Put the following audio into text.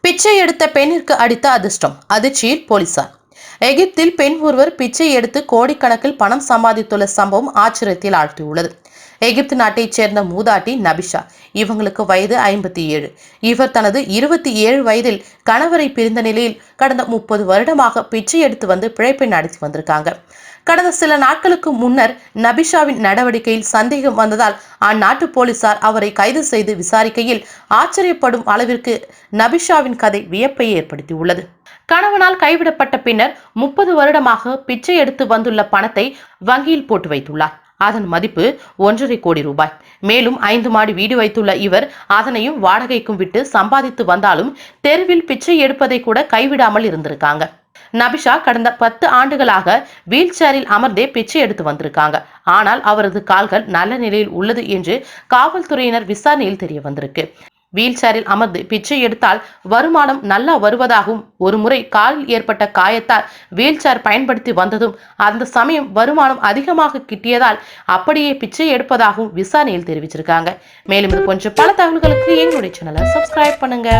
பிச்சை எடுத்த பெண்ணிற்கு அடித்த அதிர்ஷ்டம். அதிர்ச்சியில் போலீசார். எகிப்தில் பெண் ஒருவர் பிச்சை எடுத்து கோடிக்கணக்கில் பணம் சம்பாதித்துள்ள சம்பவம் ஆச்சரியத்தில் ஆழ்த்தியுள்ளது. எகிப்து நாட்டைச் சேர்ந்த மூதாட்டி நபிஷா. இவங்களுக்கு வயது ஐம்பத்தி ஏழு இவர் தனது இருபத்தி ஏழு வயதில் கணவரை பிரிந்த நிலையில் கடந்த முப்பது வருடமாக பிச்சை எடுத்து வந்து பிழைப்பை நடத்தி வந்திருக்காங்க. கடந்த சில நாட்களுக்கு முன்னர் நபிஷாவின் நடவடிக்கையில் சந்தேகம் வந்ததால் அந்நாட்டு போலீசார் அவரை கைது செய்து விசாரிக்கையில் ஆச்சரியப்படும் அளவிற்கு நபிஷாவின் கதை வியப்பை ஏற்படுத்தியுள்ளது. கணவனால் கைவிடப்பட்ட பின்னர் முப்பது வருடமாக பிச்சை எடுத்து வந்துள்ள பணத்தை வங்கியில் போட்டு வைத்துள்ளார். அதன் மதிப்பு ஒன்றரை கோடி ரூபாய். மேலும் ஐந்து மாடி வீடு வைத்துள்ள இவர் அதனையும் வாடகைக்கும் விட்டு சம்பாதித்து வந்தாலும் தெருவில் பிச்சை எடுப்பதை கூட கைவிடாமல் இருந்திருக்காங்க. நபிஷா கடந்த பத்து ஆண்டுகளாக வீல் சேரில் அமர்ந்தே பிச்சை எடுத்து வந்திருக்காங்க. ஆனால் அவரது கால்கள் நல்ல நிலையில் உள்ளது என்று காவல்துறையினர் விசாரணையில் தெரிய வந்திருக்கு. வீல் சேரில் அமர்ந்து பிச்சை எடுத்தால் வருமானம் நல்லா வருவதாகவும் ஒரு முறை காலில் ஏற்பட்ட காயத்தால் வீல் சேர் பயன்படுத்தி வந்ததும் அந்த சமயம் வருமானம் அதிகமாக கிட்டியதால் அப்படியே பிச்சை எடுப்பதாகவும் விசாரணையில் தெரிவிச்சிருக்காங்க. மேலும் இது போன்ற பல தகவல்களுக்கு எங்களுடைய சேனலை சப்ஸ்கிரைப் பண்ணுங்க.